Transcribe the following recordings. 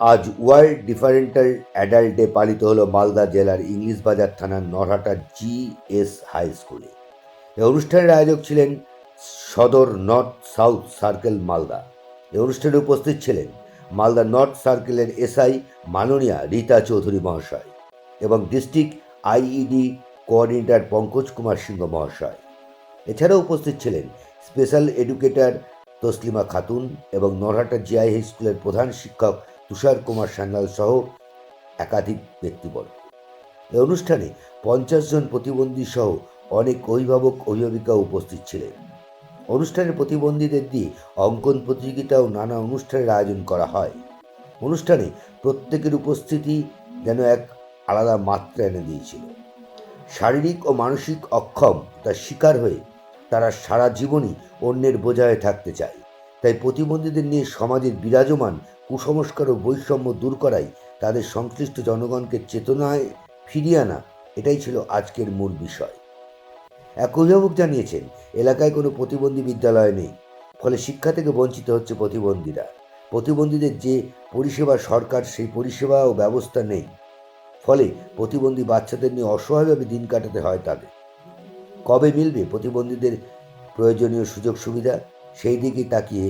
আজ world ডিফারেন্টাল adult day পালিত হলো মালদা জেলার ইংলিশ বাজার থানার নরহাটা জি এস হাই স্কুলে। এই অনুষ্ঠানের আয়োজক ছিলেন Sadar north south circle Malda. এই অনুষ্ঠানে উপস্থিত ছিলেন মালদা নর্থ সার্কেলের এসআই মাননীয়া রীতা চৌধুরী মহাশয় এবং district IED coordinator Pankaj Kumar Singh মহাশয়। এছাড়াও উপস্থিত ছিলেন স্পেশাল এডুকেটর তসলিমা খাতুন এবং নরহাটা জিআই হাই স্কুলের প্রধান শিক্ষক তুষার কুমার সান্যাল সহ একাধিক ব্যক্তিবর্গ। এই অনুষ্ঠানে পঞ্চাশ জন প্রতিবন্ধী সহ অনেক অভিভাবক, অভিভাবিকা উপস্থিত ছিলেন। অনুষ্ঠানে প্রতিবন্ধীদের দিয়ে অঙ্কন প্রতিযোগিতা ও নানা অনুষ্ঠানের আয়োজন করা হয়। অনুষ্ঠানে প্রত্যেকের উপস্থিতি যেন এক আলাদা মাত্রা এনে দিয়েছিল। শারীরিক ও মানসিক অক্ষম তার শিকার হয়ে তারা সারা জীবনই অন্যের বোঝায় থাকতে চায়। তাই প্রতিবন্ধীদের নিয়ে সমাজের বিরাজমান কুসংস্কার ও বৈষম্য দূর করাই তাদের সংশ্লিষ্ট জনগণকে চেতনায় ফিরিয়ে আনা, এটাই ছিল আজকের মূল বিষয়। এক অভিভাবক জানিয়েছেন, এলাকায় কোনো প্রতিবন্ধী বিদ্যালয় নেই, ফলে শিক্ষা থেকে বঞ্চিত হচ্ছে প্রতিবন্ধীরা। প্রতিবন্ধীদের যে পরিষেবা সরকার, সেই পরিষেবা ও ব্যবস্থা নেই, ফলে প্রতিবন্ধী বাচ্চাদের নিয়ে অসহায়ভাবে দিন কাটাতে হয় তাদের। কবে মিলবে প্রতিবন্ধীদের প্রয়োজনীয় সুযোগ সুবিধা সেই দিকে তাকিয়ে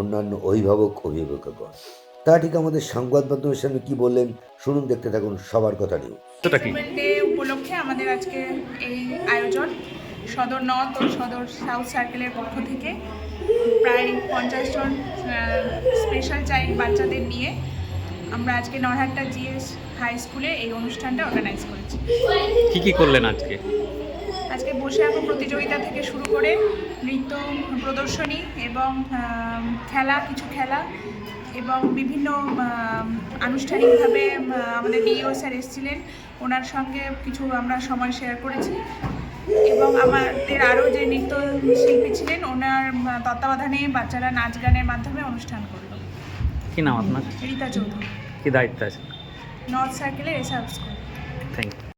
অন্যান্য অভিভাবক অভিভাবকগণ। তা ঠিক আমাদের সংবাদ মাধ্যমের সামনে কি বললেন? শুনুন দেখতে থাকুন সবার কথা উইমেন উপলক্ষে আমাদের আজকে এই আয়োজন। সদর নর্থ ও সদর সাউথ সার্কেলের পক্ষ থেকে প্রায় পঞ্চাশ জন স্পেশাল চাইল্ড বাচ্চাদের নিয়ে আমরা আজকে নরহাট্টা জিএস হাই স্কুলে এই অনুষ্ঠানটা অর্গানাইজ করেছি। কি কি করলেন আজকে? আজকে বসে আঁকো প্রতিযোগিতা থেকে শুরু করে নৃত্য প্রদর্শনী এবং খেলা কিছু খেলা এবং বিভিন্ন আনুষ্ঠানিকভাবে আম, আমাদের ডিও স্যার এসেছিলেন। ওনার সঙ্গে কিছু আমরা সময় শেয়ার করেছি এবং আমাদের আরও যে নৃত্য শিল্পী ছিলেন ওনার তত্ত্বাবধানে বাচ্চারা নাচ গানের মাধ্যমে অনুষ্ঠান করল। কি নাম আপনার? রীতা চৌধুরী। কি দায়িত্ব আছে নর্থ সার্কেলের এসআর স্কুল থ্যাংক ইউ